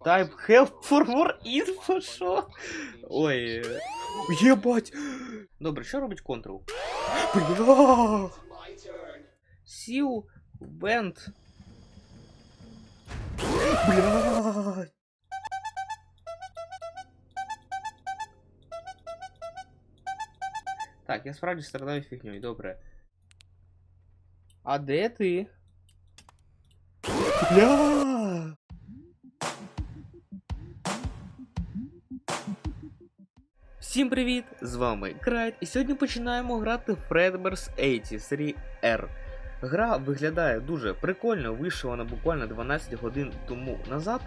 Type help for more info, що? Ой. е, Єбать! Добре, що робить Ctrl? Бля! Сіл, бенд. Бля! Так, я справді страдаю фігньою, добре. А де ти? Бля! Всім привіт! З вами Крайт, і сьогодні починаємо грати Fredbear's 83R. Гра виглядає дуже прикольно, вийшла вона буквально 12 годин тому назад.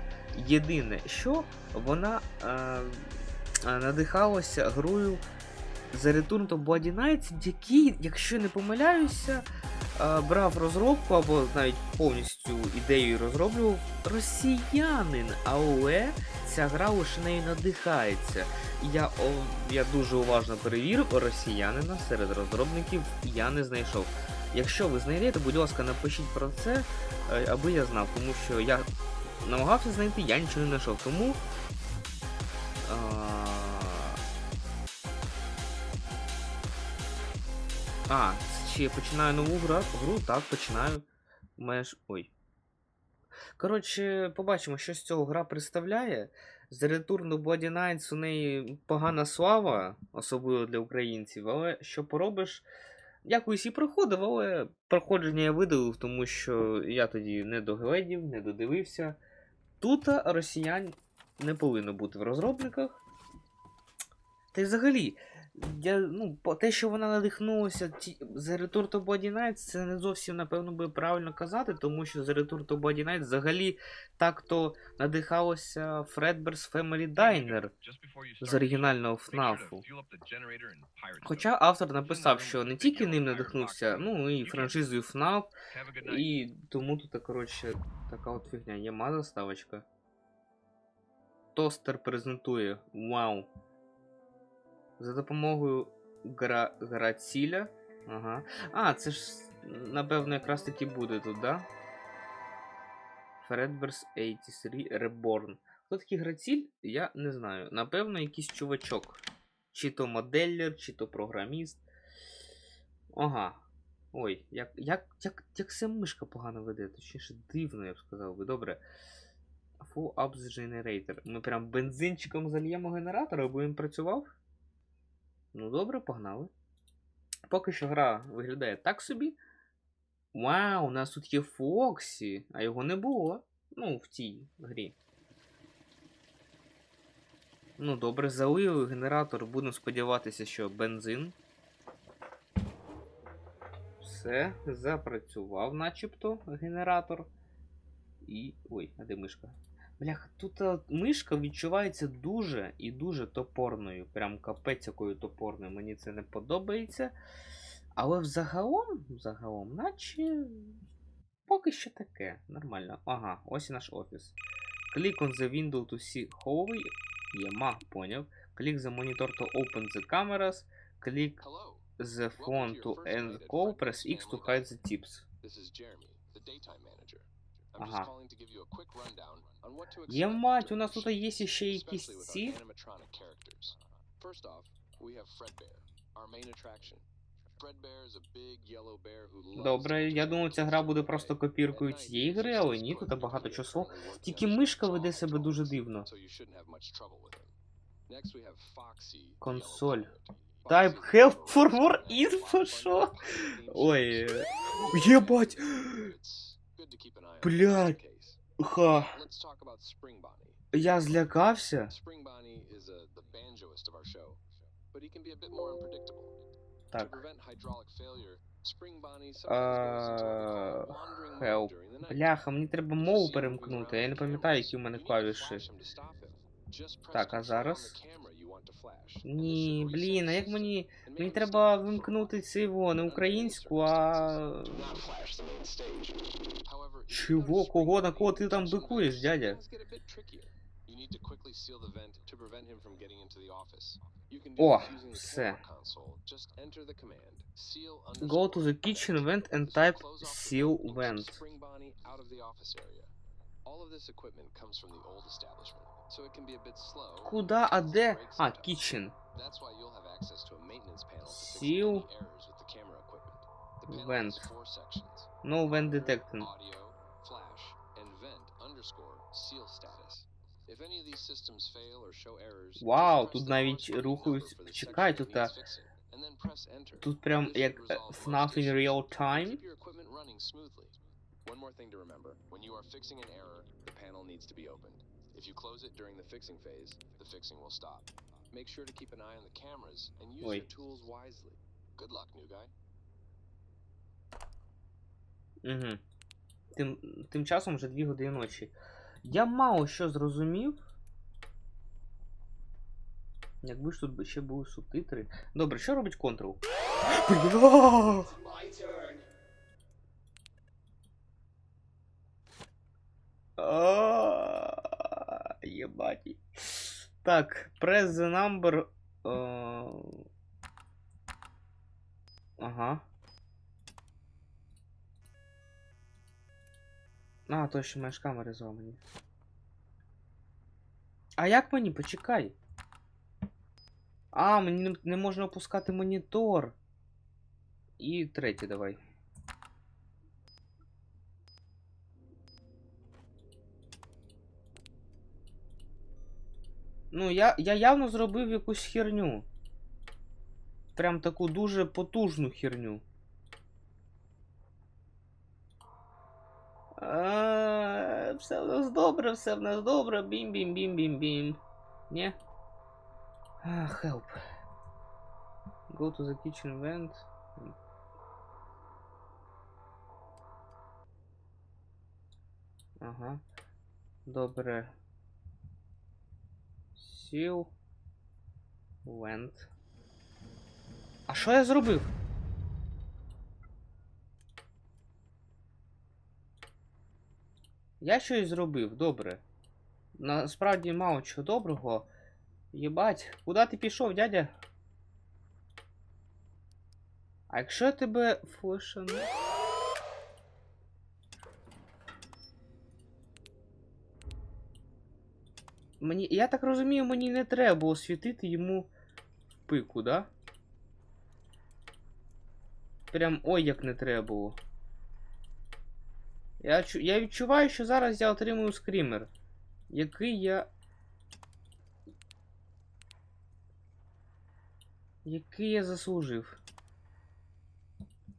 Єдине, що вона е, е, надихалася грою The Return to Bloody Nights, який, якщо не помиляюся, е, брав розробку або навіть повністю ідею розроблював росіянин, але ця гра лише нею надихається. Я, о, я дуже уважно перевірив росіянина серед розробників, я не знайшов. Якщо ви знайдете, будь ласка, напишіть про це, е, аби я знав, тому що я намагався знайти, я нічого не знайшов. Тому. А... А, чи я починаю нову гру? Так, починаю. Меж. Ой. Коротше, побачимо, що з цього гра представляє. Return to Bloody Nights у неї погана слава, особливо для українців, але що поробиш, якось і проходив, але проходження я видалив, тому що я тоді не догледів, не додивився. Тут росіян не повинно бути в розробниках. Та й взагалі, я, ну, те, що вона надихнулася The Return to Bloody Nights, це не зовсім, напевно, би правильно казати, тому що The Return to Bloody Nights взагалі так-то надихалося Fredbear's Family Diner з оригінального ФНАФу. Хоча автор написав, що не тільки ним надихнувся, ну і франшизою FNAF, і тому тут, коротше, така от фігня. Є ма заставочка. Тостер презентує. Вау. За допомогою гра... граціля. Ага. А, це ж, напевно, якраз таки буде тут, да? Fredbear's 83 Reborn. Хто такий граціль? Я не знаю. Напевно, якийсь чувачок. Чи то моделлер, чи то програміст. Ага. Ой, як, як, як, як це мишка погано веде, точніше дивно, я б сказав би. Добре. Full Ups Generator. Ми прям бензинчиком зальємо генератор, аби він працював. Ну добре, погнали. Поки що гра виглядає так собі. Вау, у нас тут є Фоксі, а його не було. Ну, в цій грі. Ну, добре, залили генератор. Будемо сподіватися, що бензин. Все, запрацював начебто генератор. І. Ой, а де мишка? Бляха, тут мишка відчувається дуже і дуже топорною. Прям капець якою топорною. Мені це не подобається. Але взагалом, взагалом, наче. Поки що таке. Нормально. Ага, ось і наш офіс. Click on the window to see hallway. Поняв. Click the monitor to open the cameras. Click Hello. the phone to end call. Press X to hide the tips. This is Jeremy, the daytime manager. I'm Ага. just calling to give you a quick rundown on what to Є мать, у нас тут є ще якісь ці. First off, we have Fredbear, our main attraction. Добре, я to думав, ця гра буде просто копіркою цієї гри, але ні, тут багато часу. Тільки мишка веде себе дуже дивно. Консоль. Type help for more info, що? Ой, е, єбать! Блядь. Ха, я злякався. Uh, Так. Uh, night. Бляха, мені треба мову перемкнути, я не пам'ятаю, які у мене клавіші. Так, а зараз? Ні, блін, а як мені. Мені треба вимкнути цього не українську, а. Чого? Кого? На кого ти там бикуєш, дядя? О, все. Go to the kitchen vent and type seal vent Куда, а де? Breaks А, and tests. kitchen. That's why you'll have access to a maintenance panel to fix Seal. any errors with the camera equipment. The panel Vent. has four sections. No vent detecting. Audio, flash, and vent underscore seal status. If any of these systems fail or show errors, Вау, just press тут the навіть corresponding рухаюсь. number for the Чекай, section тут, that а, needs fixing, and then press enter. Тут прям This як should е, resolve most FNAF in issues. real time. One more thing to remember. When you are fixing an error, the panel needs to be opened. If you close it during the fixing phase, the fixing will stop. Make sure to keep an eye on the cameras and use Ой. your tools wisely. Good luck, new guy. Угу. Тим, тим часом вже 2 години ночі. Я мало що зрозумів. Якби ж тут ще були субтитри. Добре, що робить Ctrl? Бля! А, Єбаті. Так, press the number. е, Ага. А, точно, маєш камери зламані. А як мені? Почекай. А, мені не, можна опускати монітор. І третє давай. Ну, я, я явно зробив якусь херню. Прям таку дуже потужну херню. А, все в нас добре, все в нас добре. Бім-бім-бім-бім-бім. Ні? А, help. Go to the kitchen vent. Ага. Добре. Сіл. Вент. А що я зробив? Я щось зробив, добре. Насправді мало чого доброго. Єбать, куди ти пішов, дядя? А якщо я тебе флешану? Мені. Я так розумію, мені не треба було світити йому пику, да? Прям ой як не треба було. Я, я відчуваю, що зараз я отримую скрімер. Який я. Який я заслужив.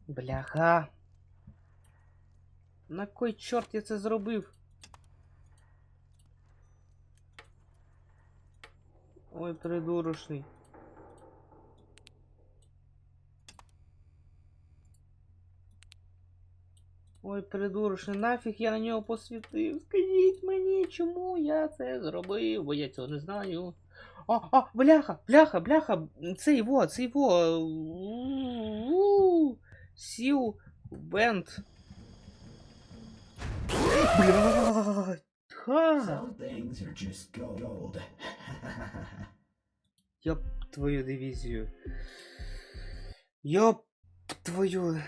Бляха. На кой чорт я це зробив? Ой, придурочний. Ой, придурочний, нафіг я на нього посвітив. Скажіть мені, чому я це зробив, бо я цього не знаю. А, а, бляха, бляха, бляха, це його, це його. Сіл, бенд. Блядь. Ха. Some things are just gold. Йоп твою дивізію. Йоп твою.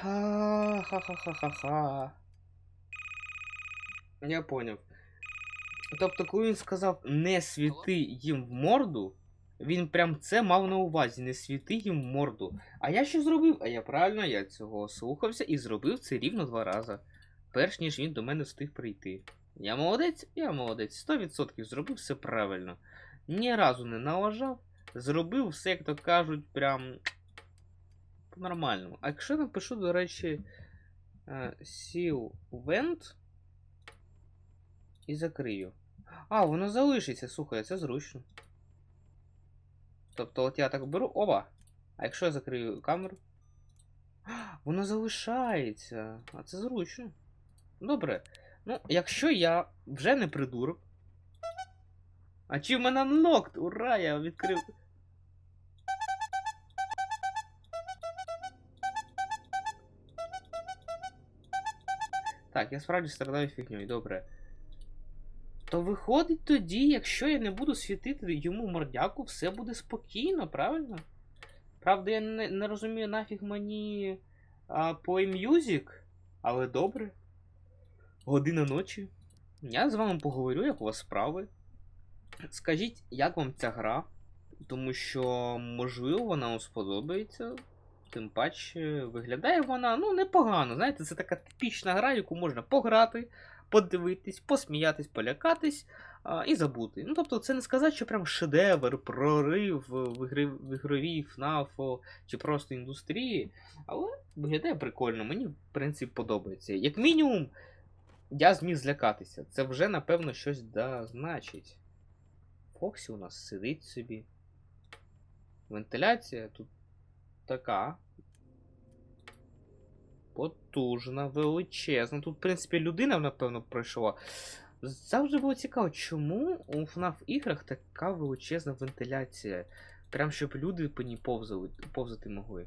Ха-ха-ха-ха-ха. Я поняв. Тобто, коли він сказав не світи їм в морду, він прям це мав на увазі, не світи їм в морду. А я що зробив? А я правильно, я цього слухався і зробив це рівно два рази. Перш ніж він до мене встиг прийти. Я молодець, я молодець, 100% зробив все правильно. Ні разу не налажав, зробив все, як то кажуть, прям по-нормальному. А якщо напишу, до речі, е, Seal Vent і закрию. А, воно залишиться, слухай, це зручно. Тобто, от я так беру. Оба! А якщо я закрию камеру? Воно залишається. А це зручно. Добре. Ну, якщо я вже не придурок. А чи в мене unlocked? Ура, я відкрив. Так, я справді страдаю фігньою, добре. То виходить тоді, якщо я не буду світити йому мордяку, все буде спокійно, правильно? Правда, я не, не розумію нафіг мені а, Play Music, але добре. Година ночі. Я з вами поговорю, як у вас справи. Скажіть, як вам ця гра? Тому що, можливо, вона вам сподобається. Тим паче, виглядає вона ну, непогано. Знаєте, це така типічна гра, яку можна пограти, подивитись, посміятись, полякатись а, і забути. Ну, тобто, це не сказати, що прям шедевр, прорив в, ігри, в ігровій FNAF чи просто індустрії. Але виглядає прикольно, мені, в принципі, подобається. Як мінімум, я зміг злякатися. Це вже, напевно, щось да значить. Фоксі у нас сидить собі. Вентиляція тут така. Потужна, величезна. Тут, в принципі, людина, напевно, пройшла. Завжди було цікаво, чому у FNAF іграх така величезна вентиляція. Прям щоб люди по ній повзали, повзати могли.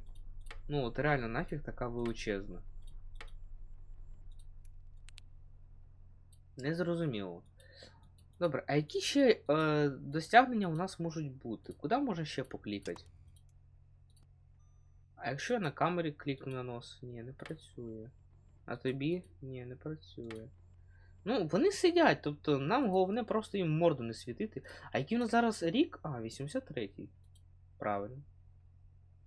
Ну, от реально нафіг така величезна. Незрозуміло. Добре, а які ще е, досягнення у нас можуть бути? Куди можна ще поклікати? А якщо я на камері клікну на нос? Ні, не працює. А тобі? Ні, не працює. Ну, вони сидять, тобто нам головне просто їм морду не світити. А який у нас зараз рік? А, 83-й. Правильно.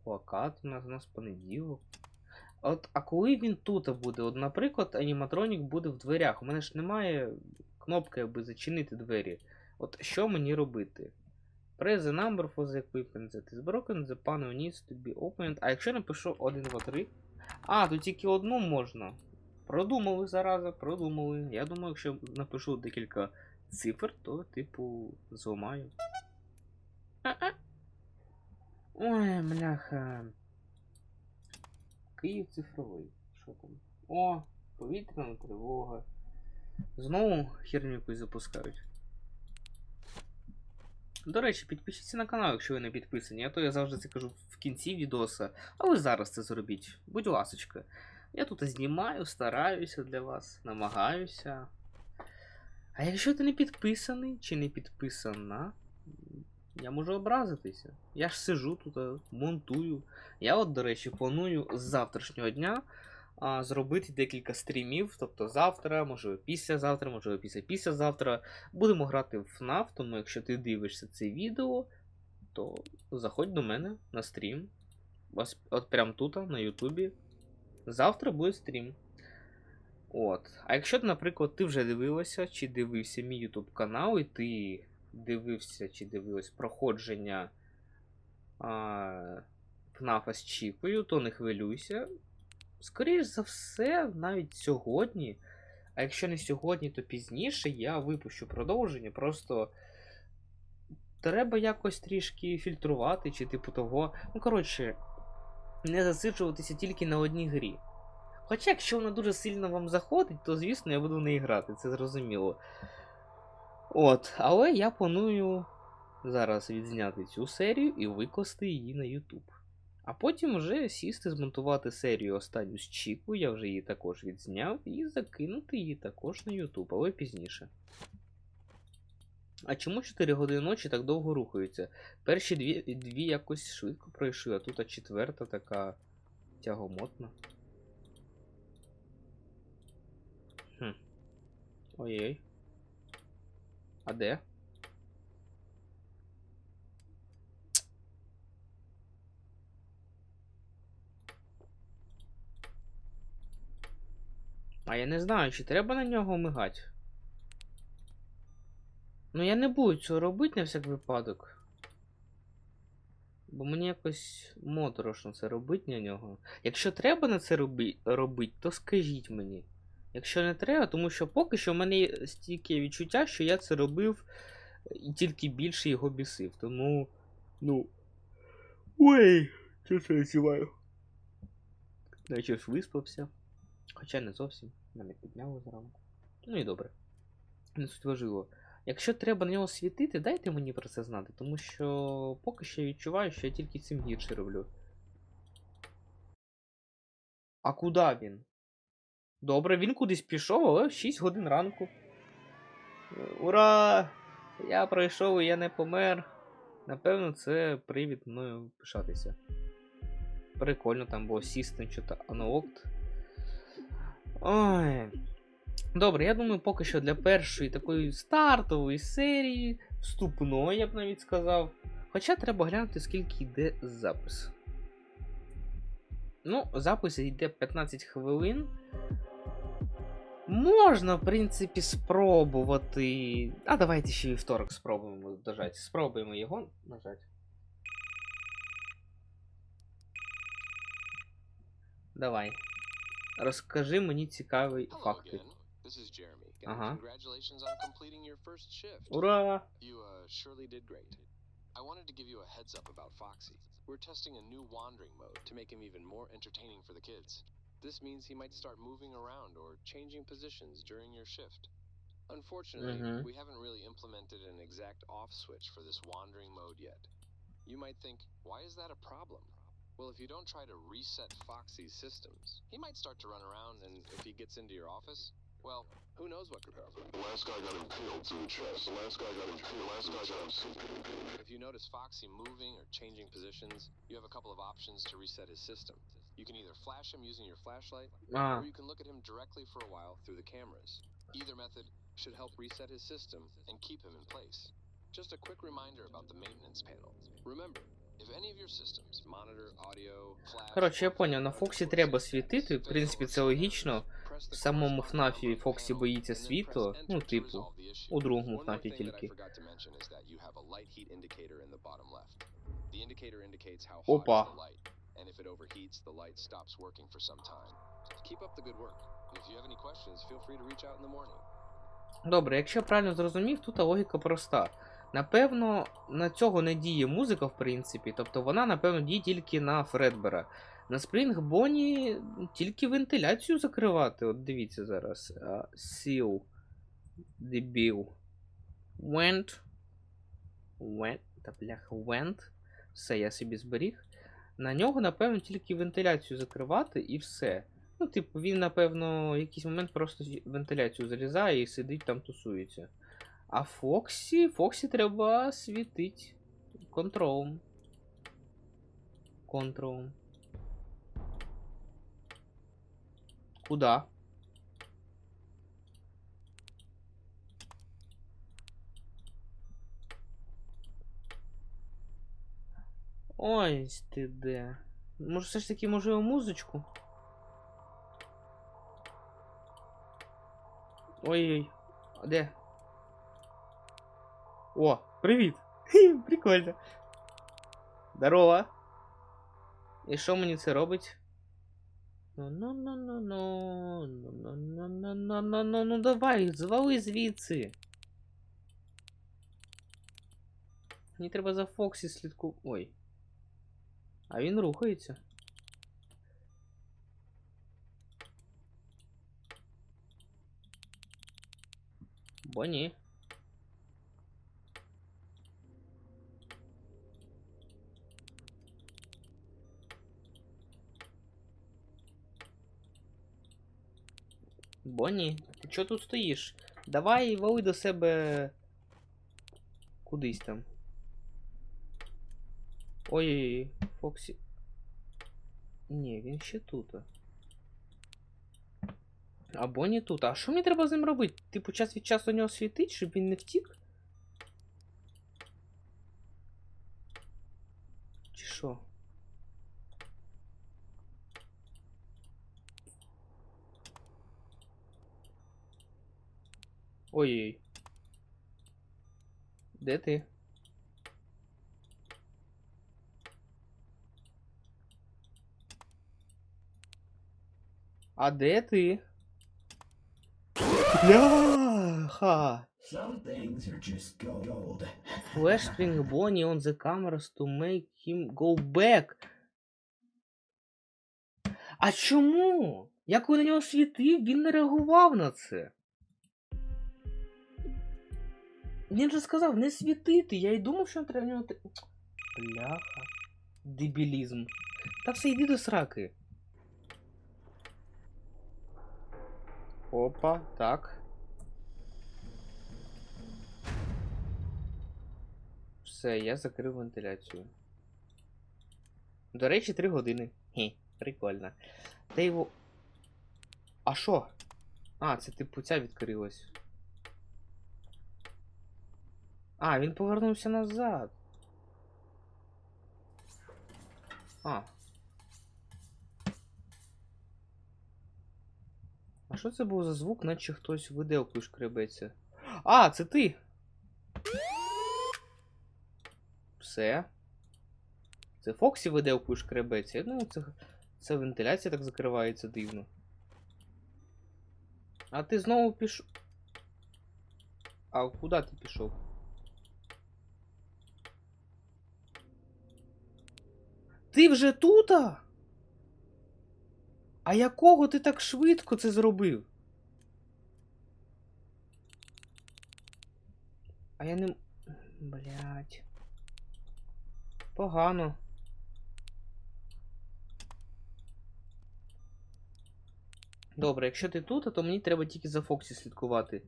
Плакат у нас у нас понеділок. От, а коли він тут буде? От, наприклад, аніматронік буде в дверях. У мене ж немає кнопки, аби зачинити двері. От що мені робити? Press the number for the equipment that is broken, the panel needs to be opened. А якщо напишу 1, 2, 3. А, тут тільки одну можна. Продумали зараза, продумали. Я думаю, якщо напишу декілька цифр, то, типу, зламаю. А-а. Ой, бляха. Київ цифровий. Що там? О, повітряна тривога. Знову херню якусь запускають. До речі, підпишіться на канал, якщо ви не підписані, а то я завжди це кажу в кінці відоса, а ви зараз це зробіть. Будь ласочка. Я тут знімаю, стараюся для вас, намагаюся. А якщо ти не підписаний чи не підписана, я можу образитися. Я ж сижу тут, е, монтую. Я от, до речі, планую з завтрашнього дня зробити декілька стрімів. Тобто завтра, можливо, післязавтра, можливо, після післязавтра. Будемо грати в FNAF, тому якщо ти дивишся це відео, то заходь до мене на стрім. Ось от прямо тут, на Ютубі. Завтра буде стрім. От. А якщо, наприклад, ти вже дивилася чи дивився мій YouTube канал, і ти дивився чи дивилась проходження а, ФНАФа з Чікою, то не хвилюйся. Скоріше за все, навіть сьогодні. А якщо не сьогодні, то пізніше я випущу продовження. Просто треба якось трішки фільтрувати, чи типу того. Ну, коротше, не засиджуватися тільки на одній грі. Хоча, якщо вона дуже сильно вам заходить, то звісно я буду в неї грати, це зрозуміло. От, але я планую зараз відзняти цю серію і викласти її на YouTube. А потім вже сісти, змонтувати серію останню з Чіку, я вже її також відзняв, і закинути її також на YouTube, але пізніше. А чому 4 години ночі так довго рухаються? Перші дві, дві якось швидко пройшли, а тут а четверта така тягомотна. Хм. Ой-ой. А де? А я не знаю, чи треба на нього мигати. Ну я не буду цього робити на всяк випадок. Бо мені якось моторошно це робити на нього. Якщо треба на це роби... робити, то скажіть мені. Якщо не треба, тому що поки що в мене стільки відчуття, що я це робив і тільки більше його бісив. Тому. Ну. Ой, що це я зіваю? Наче ж виспався. Хоча не зовсім. Мене підняло зранку. Ну і добре. Не суть важливо. Якщо треба на нього світити, дайте мені про це знати, тому що поки що я відчуваю, що я тільки цим гірше роблю. А куди він? Добре, він кудись пішов, але 6 годин ранку. Ура! Я пройшов і я не помер. Напевно, це привід мною пишатися. Прикольно там було System, що-то Unlocked. Ой. Добре, я думаю, поки що для першої такої стартової серії, вступної, я б навіть сказав. Хоча треба глянути, скільки йде запис. Ну, запис йде 15 хвилин. Можна, в принципі, спробувати. А давайте ще вівторок спробуємо дожати. Спробуємо його нажати. Давай. Розкажи мені цікаві Hello факти. again. This is Jeremy. and Uh-huh. Congratulations on completing your first shift. Ура! You uh, surely did great. I wanted to give you a heads up about Foxy. We're testing a new wandering mode to make him even more entertaining for the kids. This means he might start moving around or changing positions during your shift. Unfortunately, Mhm. we haven't really implemented an exact off switch for this wandering mode yet. You might think, why is that a problem? Well, if you don't try to reset Foxy's systems, he might start to run around, and if he gets into your office, well, who knows what could happen. The last guy got impaled to the chest. The last guy got impaled. The last guy got impaled. If you notice Foxy moving or changing positions, you have a couple of options to reset his system. You can either flash him using your flashlight, А, or you can look at him directly for a while through the cameras. Either method should help reset his system and keep him in place. Just a quick reminder about the maintenance panel. Remember, Коротше, я поняв, на Фоксі треба світити, в принципі, це логічно. В самому ФНАФі Фоксі боїться світу, ну, типу, у другому ФНАФі тільки. Опа. Добре, якщо я правильно зрозумів, тут логіка проста. Напевно, на цього не діє музика, в принципі, тобто вона, напевно, діє тільки на Фредбера. На Спрінг Бонні тільки вентиляцію закривати. От дивіться зараз. Сіл. Дебіл. Went. Went. Та бляха, went. Все, я собі зберіг. На нього, напевно, тільки вентиляцію закривати і все. Ну, типу, він, напевно, в якийсь момент просто вентиляцію залізає і сидить там тусується. А Фоксі, Фоксі треба світить контролом. Контролом. Куда? Ось ти де. Може, все ж таки, можливо, музичку? Ой-ой. А Де? О, привіт! Хі, Прикольно. Здорово. І що мені це робить? Ну ну ну ну ну ну ну ну ну ну ну ну давай, звали звідси. Мені треба за Фоксі слідку. Ой. А він рухається. Бо ні. Бонні, ти чого тут стоїш? Давай вали до себе кудись там. Ой-ой-ой, Фоксі. Ні, він ще тут. А Бонні тут. А що мені треба з ним робити? Типу час від часу у нього світить, щоб він не втік? Чи що? Ой-ой. Де ти? А де ти? Бляха! Some things are just gold. Flash Spring Bonnie on the cameras to make him go back. А чому? Я коли на нього світив, він не реагував на це. Він же сказав не світити. Я й думав, що треба в нього. Бляха. Дебілізм. Та все йди до сраки. Опа, так. Все, я закрив вентиляцію. До речі, 3 години. Хі, прикольно. Та його. А що? А, це типу ця відкрилась. А, він повернувся назад. А. А що це був за звук, наче хтось виделкою шкребеться? А, це ти! Все. Це Фоксі виделкою шкребеться. Думав, це, це вентиляція так закривається дивно. А ти знову пішов. А куди ти пішов? Ти вже тута? А якого ти так швидко це зробив? А я не. Блять. Погано. Добре, якщо ти тут, то мені треба тільки за Фоксі слідкувати.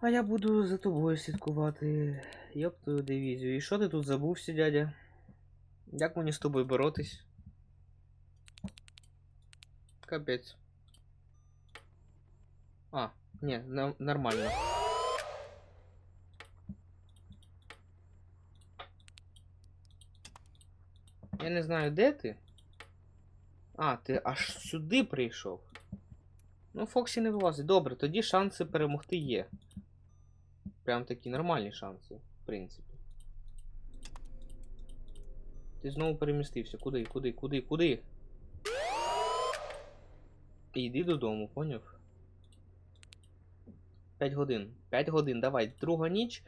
А я буду за тобою слідкувати. Йоп твою дивізію. І що ти тут забувся, дядя? Як мені з тобою боротись? Капець. А, ні, нормально. Я не знаю, де ти. А, ти аж сюди прийшов. Ну, Фоксі не вилазить. Добре, тоді шанси перемогти є. Прям такі нормальні шанси, в принципі. Ти знову перемістився. Куди, куди, куди, куди? Йди додому, поняв? 5 годин. 5 годин, давай, друга ніч.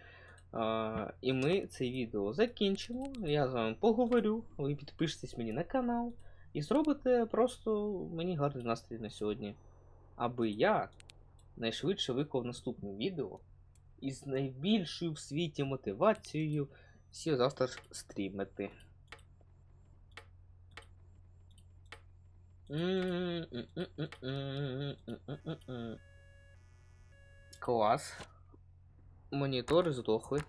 А, і ми це відео закінчимо. Я з вами поговорю. Ви підпишетесь мені на канал. І зробите просто мені гарний настрій на сьогодні. Аби я найшвидше виклав наступне відео із найбільшою в світі мотивацією всі завтра стрімити. Клас. Монітори здохли.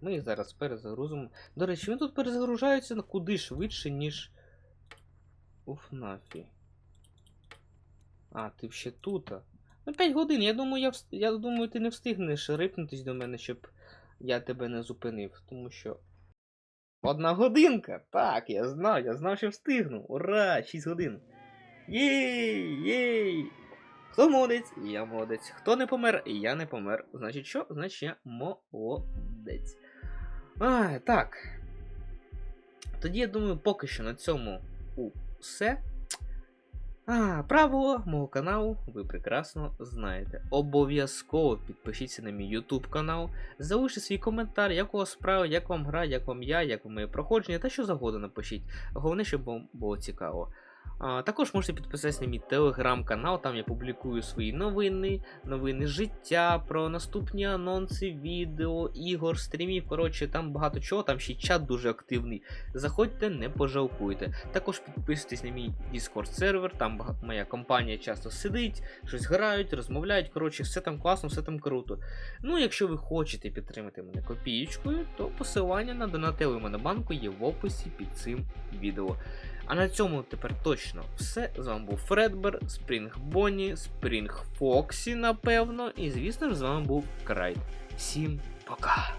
Ми зараз перезагрузимо. До речі, він тут перезагружається на куди швидше, ніж у ФНАФі. А, ти ще тут. Ну, 5 годин. Я думаю, я, вс- я думаю, ти не встигнеш рипнутись до мене, щоб я тебе не зупинив. Тому що. Одна годинка! Так, я знав, я знав, що встигну. Ура! 6 годин. Єй! Єй! Хто молодець? Я молодець. Хто не помер? Я не помер. Значить що? Значить я молодець. А, так. Тоді я думаю, поки що на цьому усе. А, правило мого каналу ви прекрасно знаєте. Обов'язково підпишіться на мій YouTube канал, залиште свій коментар, як у вас справи, як вам гра, як вам я, як вам моє проходження, та що завгодно напишіть. Головне, щоб вам було цікаво. Також можете підписатися на мій телеграм-канал, там я публікую свої новини, новини життя, про наступні анонси, відео, ігор, стрімів. Коротше, там багато чого, там ще чат дуже активний. Заходьте, не пожалкуйте. Також підписуйтесь на мій Discord сервер, там моя компанія часто сидить, щось грають, розмовляють. Коротше, все там класно, все там круто. Ну, якщо ви хочете підтримати мене копієчкою, то посилання на донателі Монобанку є в описі під цим відео. А на цьому тепер точно все. З вами був Фредбер, Спрінг Бонні, Спрінг Фоксі, напевно. І звісно ж, з вами був Крайт. Всім пока!